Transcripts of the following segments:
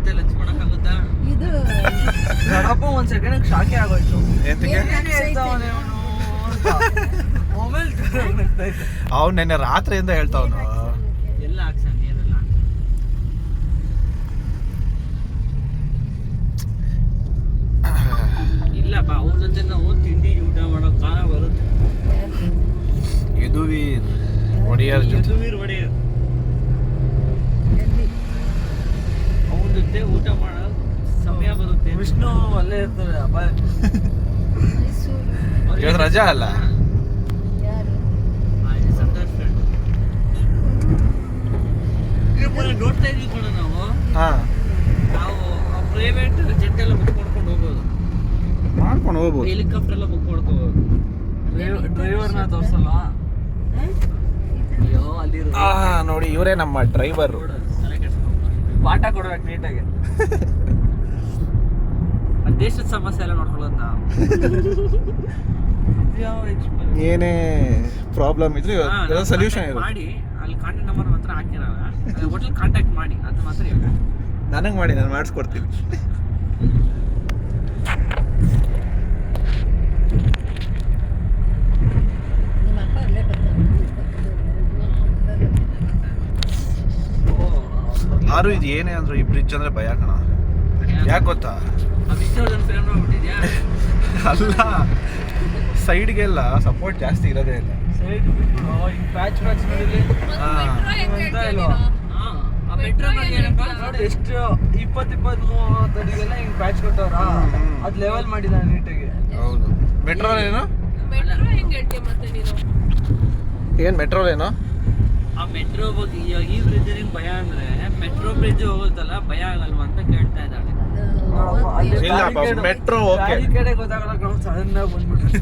ಜೊತೆ ಲಂಚ್ ಮಾಡಕ್ಕಾಗುತ್ತಾ? ಇದು ದೊಡ್ಡಪ್ಪ ಒಂದ್ ಸೆಕೆಂಡ್ ಶಾಕೆ ಆಗೋಯ್ತು. ಮೊಬೈಲ್ ಅವ್ನು? ನೆನ್ನೆ ರಾತ್ರಿಯಿಂದ ಹೇಳ್ತಾವನು. ಎಲ್ಲ ಹಾಕ್ಸಂಗ್ ನೀರೆಲ್ಲ ಇಲ್ಲಪ್ಪ ಅವ್ರ ಜೊತೆ ನಾವು ತಿಂಡಿ ಊಟ ಮಾಡೋ ಕಾಲ ಬರುತ್ತೆ. ಯದುವೀರ್ ಒಡೆಯರ್ ಜೊತೆ. ಯದುವೀರ್ ಒಡೆಯರ್ ಎಲ್ಲಿ? ಜೊತೆ ಊಟ ಮಾಡೋ ಸಮಯ ಬರುತ್ತೆ. ವಿಷ್ಣು ಅಲ್ಲೇ ಇರ್ತಾರೆ ಅವ್ರಿಗೆ ಇವತ್ತು ರಜಾ ಅಲ್ಲ? ನೋಡ್ತಾ ಇದ್ವಿ ಕಣ ನಾವು. ಹಾ. ನಾವು ಪ್ರೈವೇಟ್ ಜೆಟ್ ಎಲ್ಲ ಬುಕ್ ಮಾಡ್ಕೊಂಡು ಹೋಗ್ಬೋದು ಮಾಡ್ಕೊಂಡು ಹೋಗ್ಬೋದು. ಹೆಲಿಕಾಪ್ಟರ್ ಎಲ್ಲ ಬುಕ್ ಮಾಡ್ಕೋಬೋದು ಡ್ರೈವರ್ನ ತೋರ್ಸಲ್ಲ? ಅಯ್ಯೋ ಅಲ್ಲಿರೋ ಆ ನೋಡಿ ಇವರೇ ನಮ್ಮ ಡ್ರೈವರ್. ಪಾಠ ಕೊಡ್ಬೇಕು ನೀಟಾಗಿ ಆ ದೇಶದ ಸಮಸ್ಯೆ ಎಲ್ಲ ನೋಡ್ಕೊಳ್ಳೋದು ನಾವು. ಯಾವ ಏನೇ ಪ್ರಾಬ್ಲಮ್ ಇದ್ರೆ ನಾವು ಸೊಲ್ಯೂಷನ್ ಇರುತ್ತೆ. ಮಾಡಿ ಅಲ್ಲಿ ಕಾಂಟ್ಯಾಕ್ಟ್ ನಂಬರ್ ಮಾತ್ರ ಹಾಕಿರಲ್ಲ. ಹೋಟೆಲ್ ಕಾಂಟ್ಯಾಕ್ಟ್ ಮಾಡಿ ಅದು ಮಾತ್ರ ನನಗೆ ಮಾಡಿ ನಾನು ಮಾಡಿಸ್ಕೊಡ್ತೀನಿ ನಿಮ್ಮ ಅಪ್ಪ ಅಲ್ಲೇ ಬರ್ತಾನೆ ಆರು ಇದು ಏನೇ ಅಂದ್ರು ಈ ಬ್ರಿಡ್ಜ್ ಅಂದ್ರೆ ಭಯ ಕಣ. ಯಾಕೆ ಗೊತ್ತಾ? ಅಲ್ಲ ಸೈಡ್ಗೆಲ್ಲ ಸಪೋರ್ಟ್ ಜಾಸ್ತಿ ಇರೋದೇ ಇಲ್ಲ. ಸೈಡ್ ಮೆಟ್ರೋಲ್ ಈಗ ಪ್ಯಾಚ್ ಪ್ಯಾಚ್ ನೋಡಿಲಿ ಹಾ. ಅಂತ ಆ ಮೆಟ್ರೋ ಬಗ್ಗೆ ಏನಪ್ಪ ನೋಡಿ ಎಷ್ಟು ಇಪ್ಪತ್ತು ಇಪ್ಪತ್ ಮೂವತ್ತಡಿಗೆಲ್ಲ ಹಿಂಗ್ ಪ್ಯಾಚ್ ಕೊಟ್ಟವ್ರ. ಅದ್ ಲೆವೆಲ್ ಮಾಡಿದ ನೀಟಾಗಿ ಹೌದು. ಮೆಟ್ರೋ ಏನು ಮೆಟ್ರೋ ಹೆಂಗ್ ಹೇಳ್ತೀಯ ಮತ್ತೆ ನೀನು? ಏನು ಮೆಟ್ರೋ ಏನು ಆ ಮೆಟ್ರೋ ಬಗ್ಗೆ ಈ- ಬ್ರಿಡ್ಜ್ ಭಯ ಅಂದ್ರೆ ಬ್ರಿಡ್ಜ್ ಹೋಗುತ್ತಲ್ಲ ಭಯ ಆಗಲ್ವಾ ಅಂತ ಕೇಳ್ತಾ ಇದ್ದಾಳೆ. ಇಲ್ಲಪ್ಪ, metro ಓಕೆ ಈ ಕಡೆ ಗೊತ್ತಾಗಲ್ಲ ಸಡನ್ ಆಗಿ ಬಂದ್ಬಿಟ್ಟು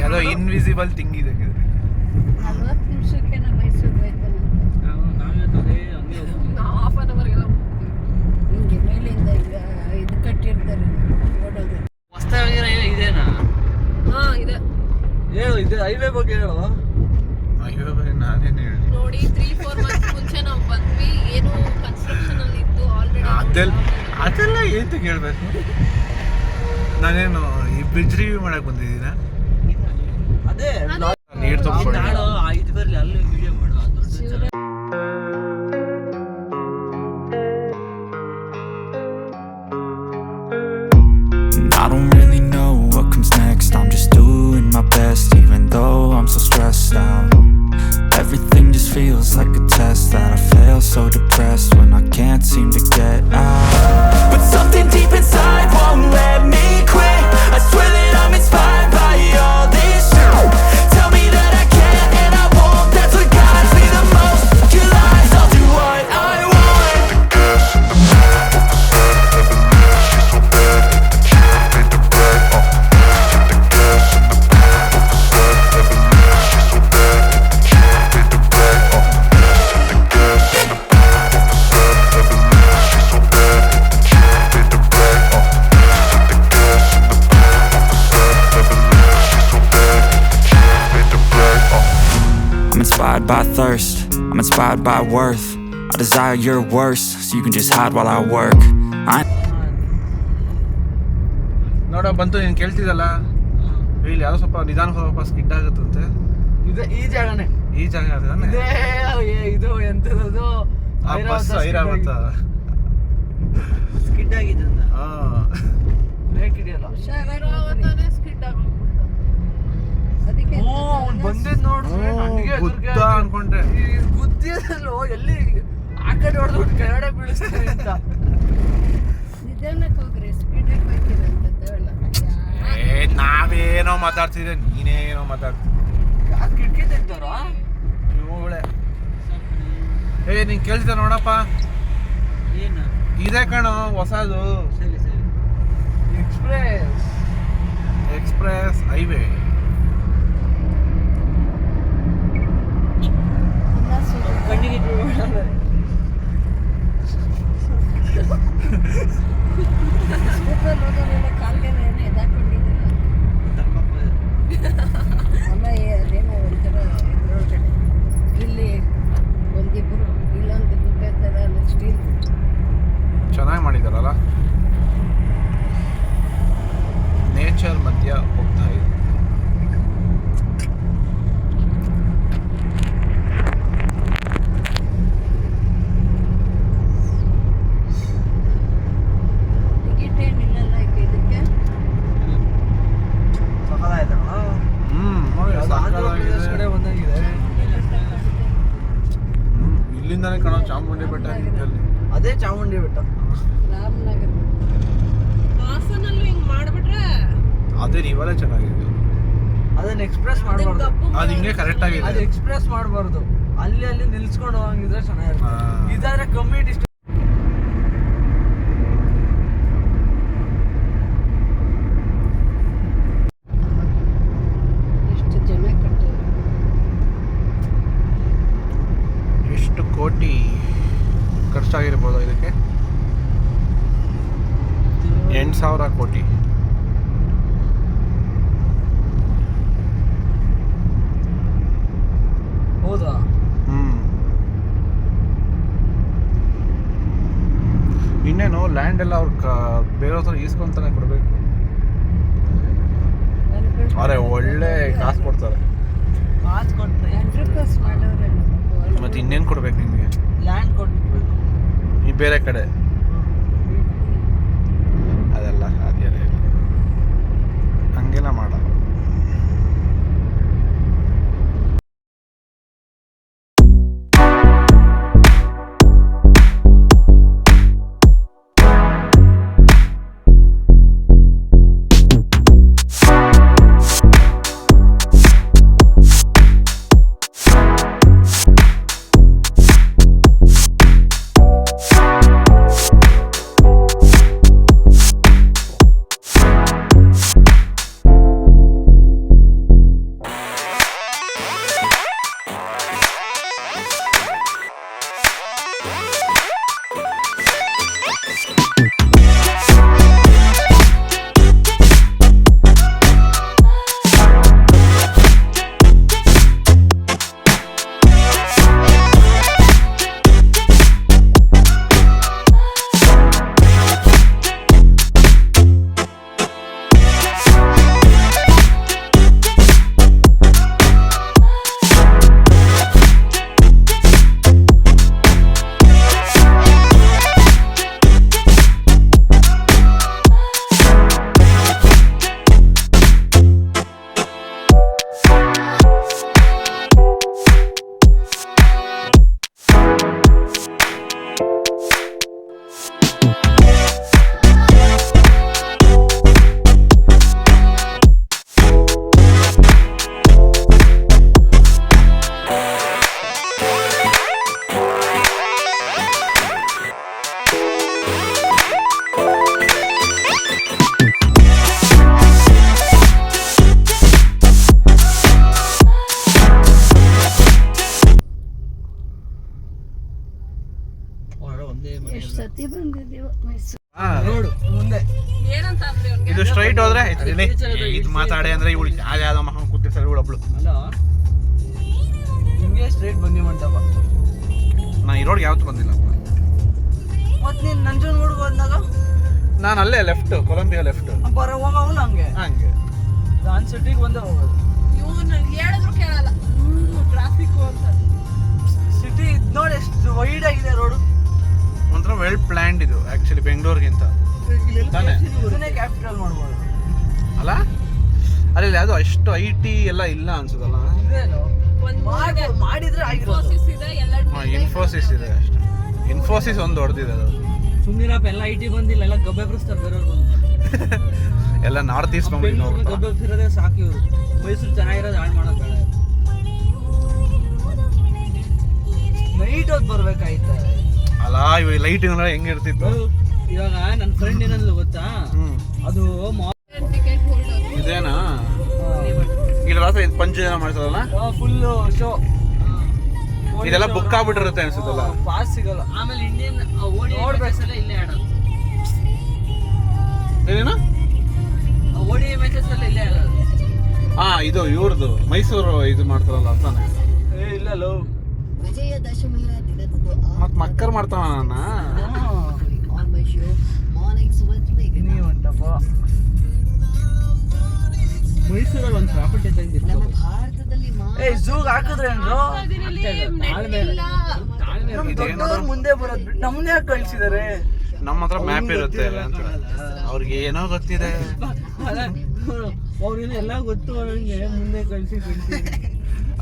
ಯಾವುದೋ ಇನ್ವಿಸಿಬಲ್ ಥಿಂಗ್ ಇದೆ ನಲ್ವತ್ತು ನಿಮಿಷಕ್ಕೆ ಮೈಸೂರು ಹೋಯ್ತಾನೆ ನಾವು ಹಾಫ್ ಅನ್ ಅವರ್ಗೆಲ್ಲ ಹಿಂಗೆ ಮೇಲಿಂದ ಇದು ಕಟ್ಟಿರ್ತಾರೆ ಓಡೋದು ಏನೋ ಇದೇನಾ? ಹಾ ಇದೆ. ಹೇಳು ಇದೆ ಹೈವೇ ಬಗ್ಗೆ ಹೇಳು? ಹೈವೇ ನಾನೇನು ಹೇಳಿ ನೋಡಿ ತ್ರೀ ಫೋರ್ ಮಂತ್ಸ್ ಆಲ್ರೆಡಿ ಅದೆಲ್ಲ ಏನು ಏಂತ ಕೇಳಬೇಕು? ನಾನೇನು ಈ ಬ್ರಿಡ್ಜ್ ರಿವ್ಯೂ ಮಾಡಕ್ ಬಂದಿದ್ದೀನ? ಅದೇ ನೀರು ತಗೊಂಡು ಐದು ಬರಲಿ ಇದು ಬರ್ಲಿ ಅಲ್ಲಿ ವಿಡಿಯೋ ಮಾಡುವ depressed when I can't seem to get out. But something deep inside thirst, I'm inspired by worth. I desire your worst, so you can just hide while I work. I ನೋಡ ಬಂತು ನೀನು ಕೇಳ್ತಿದ್ದಲ್ಲ? ಇಲ್ಲಿ ಯಾರೋ ಸ್ವಲ್ಪ ನಿಧಾನ ಸ್ವಲ್ಪ skid ಆಗುತ್ತಂತೆ. ಇದು ಈ ಜಾಗನೇ. ಈ ಜಾಗ ಇದು ಎಂತದದು ಆ ಬಸ್ ಐರಾವತ ಸ್ಕಿಡ್ ಆಗಿದೆ. ಅಂತ. ಹಾ ಬ್ರೇಕ್ ಹಿಡಿಯಲ್ಲ. ಸ್ಕಿಡ್ ಆಗಿ ಹ್ಞೂ ಅವ್ನು ಬಂದಿದ್ ನೋಡ್ರಿ ನನಗೆ ಗುದ್ದ ಅನ್ಕೊಂಡ್ರೆ ಬುದ್ಧಿಯಲ್ಲೋ ಎಲ್ಲಿ ಆ ಕಡೆ ಹೊಡೆದ್ಬಿಟ್ಟು ಕೆಳಗಡೆ ಬೀಳಿಸ್ತೀನಿ ಅಂತ. ನಿಧಾನಕ್ಕೆ ಹೋಗ್ರಿ ಸ್ಪೀಡಾಗಿ ಹೋಗ್ತೀರಂತ ಏ ನಾವೇನೋ ಮಾತಾಡ್ತಿದ್ರೆ ನೀನೇನೋ ಮಾತಾಡ್ತಿದ್ದೆ. ಯಾಕೆ ಕಿಟಕಿ ತೆಗ್ದಾರ ಇವಳೆ. ಏ ನಿಂಗೆ ಕೇಳ್ತಿದ್ದ ನೋಡಪ್ಪ. ಏನು? ಇದೇ ಕಣೋ ಹೊಸದು. ಸರಿ ಸರಿ. ಎಕ್ಸ್ಪ್ರೆಸ್ ಎಕ್ಸ್ಪ್ರೆಸ್ ಹೈವೇ ಬಂಡಿಗೆ ಅಮ್ಮ ಅದೇನೋ ಒಂಥರ ಇದ್ರೊಳಗಡೆ ಇಲ್ಲಿ ಒಂದಿಬ್ಬರು ಇಲ್ಲಂತ ಗುಡ್ಡೆ ಥರ ಚೆನ್ನಾಗಿ ಮಾಡಿದಾರಲ್ಲ? ನೇಚರ್ ಮಧ್ಯ ಹೋಗ್ತಾ ಇದೆ. ಹಿಂದೆನೆ ಕಾಣೋ ಚಾಮುಂಡಿ ಬೆಟ್ಟ ಅದೇ ಚಾಮುಂಡಿ ಬೆಟ್ಟ. ರಾಮನಗರ. ಹಾಸನಲ್ಲೂ ಹಿಂಗ್ ಮಾಡ್ಬಿಟ್ರೆ? ಅದೇ ನೀವಲ್ಲೇ ಚೆನ್ನಾಗಿದೆ ಅದನ್ನ ಎಕ್ಸ್ಪ್ರೆಸ್ ಮಾಡಬಾರ್ದು. ಅದು ಹಿಂಗೆ ಕರೆಕ್ಟ್ ಅದು ಆಗಿದೆ. ಎಕ್ಸ್ಪ್ರೆಸ್ ಮಾಡಬಾರ್ದು. ಅಲ್ಲಿ ಅಲ್ಲಿ ನಿಲ್ಸ್ಕೊಂಡು ಹೋಗಂಗಿದ್ರೆ ಚೆನ್ನಾಗಿರುತ್ತೆ. ಇದಾದ್ರೆ ಕಮ್ಮಿ ಡಿಸ್ಟೆನ್ಸ್ ಎಷ್ಟು ಜನ ಕಟ್ಟಿದ್ರು ಎಷ್ಟು ಕೋಟಿ ಖರ್ಚಾಗಿರ್ಬೋದು ಇದಕ್ಕೆ. ಎಂಟು ಸಾವಿರ ಕೋಟಿ. ಹೌದಾ? ಹ್ಞೂ ಇನ್ನೇನು ಲ್ಯಾಂಡ್ ಎಲ್ಲ ಅವ್ರು ಬೇರೆ ಹತ್ರ ಈಸ್ಕೊಂತಾನೆ ಕೊಡ್ಬೇಕು. ಅರೆ ಒಳ್ಳೆ ಕಾಸು ಕೊಡ್ತಾರೆ. ಕಾಸು ಕೊಡ್ತಾರೆ ಇನ್ನೇನು ಕೊಡ್ಬೇಕು ನಿಮಗೆ? ಲ್ಯಾಂಡ್ ಕೊಟ್ಬಿಡ್ಬೇಕು. ಈ ಬೇರೆ ಕಡೆ. ಸತಿ ಬಂದಿದ್ದೀವೋ ಮೈಸೂರು. ರೋಡು ಮುಂದೆ. ಏನಂತ ಅಂದ್ರೆ ಅವ್ನಿಗೆ ಇದು ಸ್ಟ್ರೈಟ್ ಹೋದ್ರೆ ಇದು ಮಾತಾಡಿ ಅಂದ್ರೆ ಇವಳು ಯಾವ ಯಾವ್ದೋ ಮಹಾ ಕೂತಿರ್ತಾರೆ ಇವಳು ಒಬ್ಳು. ಹಿಂಗೆ ಸ್ಟ್ರೈಟ್ ಬನ್ನಿ ಮಂಟಪ. ನಾ ಈ ರೋಡ್ಗೆ ಯಾವತ್ತೂ ಬಂದಿಲ್ಲ. ನೀನು ನೀನ್ ನಂಜನಗೂಡ್ಗೆ ಬಂದಾಗ ನಾನು ಅಲ್ಲೇ ಲೆಫ್ಟ್ ಕೊಲಂಬಿಯಾ ಲೆಫ್ಟ್ ಬರ ಹೋಗವಲ್ಲ ಹಂಗೆ? ಹಂಗೆ. ಗಾನ್ ಸಿಟಿಗೆ ಬಂದೇ ಹೋಗೋದು. ಇವ್ನು ಹೇಳಿದ್ರು ಕೇಳಲ್ಲ. ಪ್ಲ್ಯಾಂಡ್ ಇದು ಆ್ಯಕ್ಚುಲಿ ಬೆಂಗಳೂರಿಗಿಂತ ತಾನೇ? ಕ್ಯಾಪಿಟಲ್ ಮಾಡ್ಬೋದು ಅಲ್ಲ? ಅಲ್ಲಿ ಯಾವುದು ಅಷ್ಟು ಐ ಟಿ ಎಲ್ಲ ಇಲ್ಲ ಅನ್ಸುತ್ತಲ್ಲ. ಮಾಡಿದ್ರೆ ಆಗಿರೋದು. ಇನ್ಫೋಸಿಸ್ ಇದೆ ಎಲ್ಲ ಇನ್ಫೋಸಿಸ್ ಇದೆ ಅಷ್ಟೇ. ಇನ್ಫೋಸಿಸ್ ಒಂದು ದೊಡ್ಡದಿದೆ ಅದು. ಸುಮ್ಮನಿರಪ್ಪ ಎಲ್ಲ ಐ ಟಿ ಬಂದಿಲ್ಲ ಎಲ್ಲ ಗಬ್ಬೆ ಬಿಡಿಸ್ತಾರೆ ಬೇರೆಯವ್ರು ಬಂದು. ಎಲ್ಲ ನಾರ್ತ್ ಈಸ್ಟ್ ನೋಡಿ ಗಬ್ಬೆ ಬಿಡಿಸಿರೋದೇ ಸಾಕು ಇವರು. ಮೈಸೂರು ಚೆನ್ನಾಗಿರೋದು ಹಾಳು ಮಾಡೋದು ಬೇಡ. ನೈಟ್ ಹೊತ್ತು ಬರ್ಬೇಕಾಯ್ತ? ಅಲ್ಲ ಇವಾಗ ಲೈಟಿಂಗ್ ಹೆಂಗಿರ್ತಿತ್ತು ಇವಾಗ ನನ್ನ ಫ್ರೆಂಡ್ ಏನಂದ್ಲು ಗೊತ್ತಾ? ಅದು ಮಾ ಟಿಕೆಟ್ ಹೋಲ್ಡರ್ ಇದೇನಾ? ಇಲ್ಲಿ ರಾತ್ರಿ ಇದು ಪಂಚ ಜನ ಮಾಡ್ತಾರಲ್ಲ? ಫುಲ್ ಶೋ ಇದೆಲ್ಲ ಬುಕ್ ಆಗ್ಬಿಟ್ಟಿರುತ್ತೆ ಅನ್ಸುತ್ತಲ್ಲ. ಪಾಸ್ ಸಿಗಲ್ಲ. ಆಮೇಲೆ ಇಂಡಿಯನ್ ಓಡಿ ಇಲ್ಲೇ ಆಡೋದು. ಏನೇನು? ಓಡಿ ಮ್ಯಾಚಸ್ ಎಲ್ಲ ಇಲ್ಲೇ ಆಡೋದು. ಹಾ ಇದು ಇವ್ರದ್ದು ಮೈಸೂರು ಇದು ಮಾಡ್ತಾರಲ್ಲ ಅರ್ಥನೇ ಏ ಇಲ್ಲ ಲೋ ವಿಜಯದಶಮಿಯ ದಿನದಂದು ಮತ್ ಮಕ್ಕರ್ ಮಾಡ್ತಾವ ನನ್ನ on my show Mornings with Megan. ನೀ ಮಂಟಪ ಮೈಸೂರಲ್ಲಿ ಒಂದು ಪ್ರಾಪರ್ಟಿ ತಂದಿತ್ತು ನಮ್ಮ ಭಾರತದಲ್ಲಿ ಏ ಝೂಗ್ ಹಾಕಿದ್ರೆ ದೊಡ್ಡವ್ರು ಮುಂದೆ ಬರೋದು ಬಿಟ್ಟು ನಮ್ನೇ ಯಾಕೆ ಕಳ್ಸಿದಾರೆ? ನಮ್ಮ ಹತ್ರ ಮ್ಯಾಪ್ ಇರುತ್ತೆ ಅಲ್ಲ ಅಂತ ಅವ್ರಿಗೆ ಏನೋ ಗೊತ್ತಿದೆ. ಅವ್ರಿಗೆ ಎಲ್ಲ ಗೊತ್ತು ನನಗೆ ಮುಂದೆ ಕಳ್ಸಿ ಕಳಿಸಿ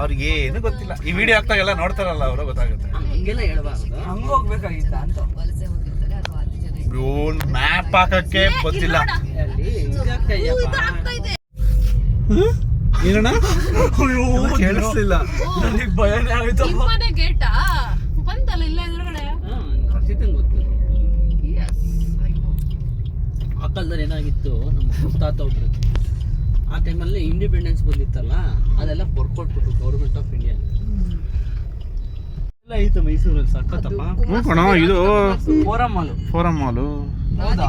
ಅವ್ರಿಗೆ ಏನು ಗೊತ್ತಿಲ್ಲ. ಈ ವಿಡಿಯೋ ಆಗ್ತಾಗೆಲ್ಲ ನೋಡ್ತಾರಲ್ಲ ಅವರು ಗೊತ್ತಾಗುತ್ತೆ. ಹಂಗೆಲ್ಲ ಹೇಳ್ಬಾರ್ದು. ಹಂಗ ಹೋಗ್ಬೇಕಾಗಿತ್ತ ಅಂತ. ವಲಸೆ ಹೋಗಿರ್ತಾರೆ ಅಥವಾ ಹತ್ತು ಜನ ಇವನ್ ಮ್ಯಾಪ್ ಹಾಕಕ್ಕೆ ಗೊತ್ತಿಲ್ಲ. ಏನಣ್ಣ? ಕೇಳಿಸ್ಲಿಲ್ಲ. ನನಗೆ ಭಯನೇ ಆಯ್ತು. ನಿಮ್ಮನೆ ಗೇಟಾ ಬಂತಲ್ಲ ಇಲ್ಲ ಎದುರುಗಡೆ? ಹ್ಮ್, ಹರ್ಷಿತಂಗ್ ಗೊತ್ತು. ಆ ಕಾಲದಲ್ಲಿ ಏನಾಗಿತ್ತು? ನಮ್ಮ ತಾತ ಒಬ್ರು ಆ ಟೈಮಲ್ಲಿ ಇಂಡಿಪೆಂಡೆನ್ಸ್ ಬಂದಿತ್ತಲ್ಲ ಅದೆಲ್ಲ ಬರ್ಕೊಟ್ಬಿಟ್ಟು ಗೌರ್ಮೆಂಟ್ ಆಫ್ ಇಂಡಿಯಾ ಎಲ್ಲ ಐತೆ ಮೈಸೂರಲ್ಲಿ ಸಕ್ಕತ್ತಪ್ಪ ಹ್ಞೂ ಕಣ ಇದು ಫೋರಮ್ ಮಾಲು ಫೋರಮ್ ಮಾಲು ಹೌದಾ?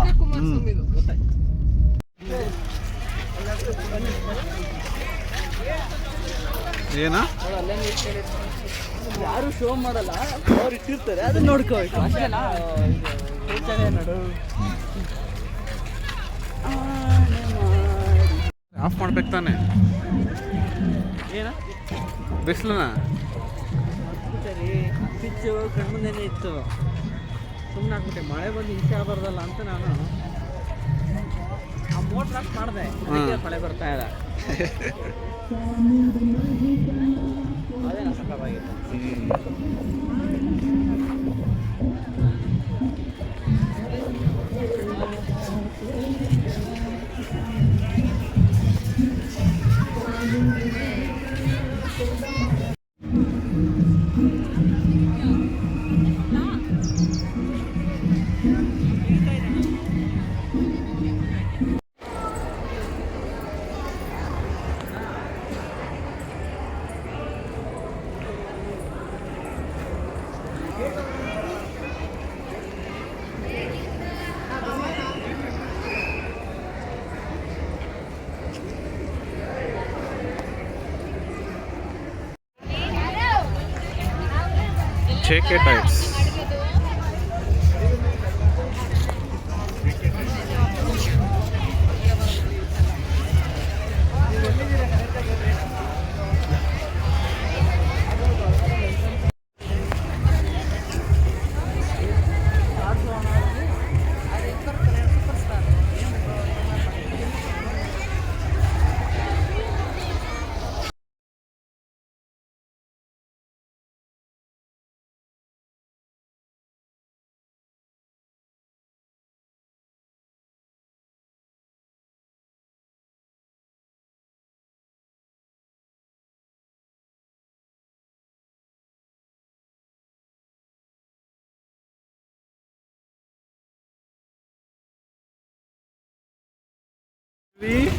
ಏನ? ಯಾರು ಶೋ ಮಾಡಲ್ಲ ಅವ್ರು ಇಟ್ಟಿರ್ತಾರೆ ಅದನ್ನ ನೋಡ್ಕೋಬೇಕು ಅಷ್ಟೇನಾ? ನೋಡು. ಆಫ್ ಮಾಡ್ಬೇಕು ತಾನೆ. ಏನ? ಬಿಸಿಲನ? ಸರಿ ಪಿಚ್ಚು ಕಣ್ಮುಂದೇನೆ ಇತ್ತು. ಸುಮ್ಮನೆ ಆಗ್ಬಿಟ್ಟೆ. ಮಳೆ ಬಂದು ಹಿಂಸೆ ಆಗಬಾರ್ದಲ್ಲ ಅಂತ ನಾನು ಆ ಮೋಟ್ರ್ ಆಫ್ ಮಾಡಿದೆ. ಅದಕ್ಕೆ ಮಳೆ ಬರ್ತಾ ಇಲ್ಲ. ಅದೇನ ಸಕ್ಕತ್ತಾಗಿತ್ತು छः के टाइट्स Three.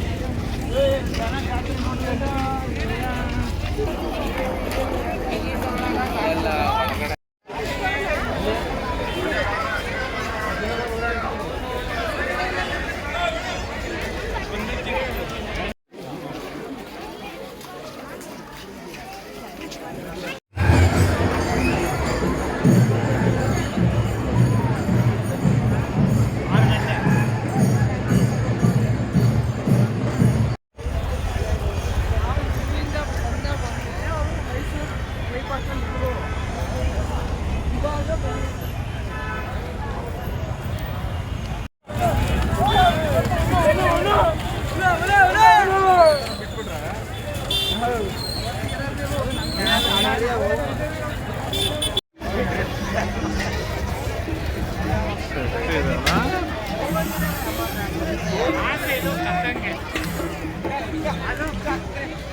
Gracias.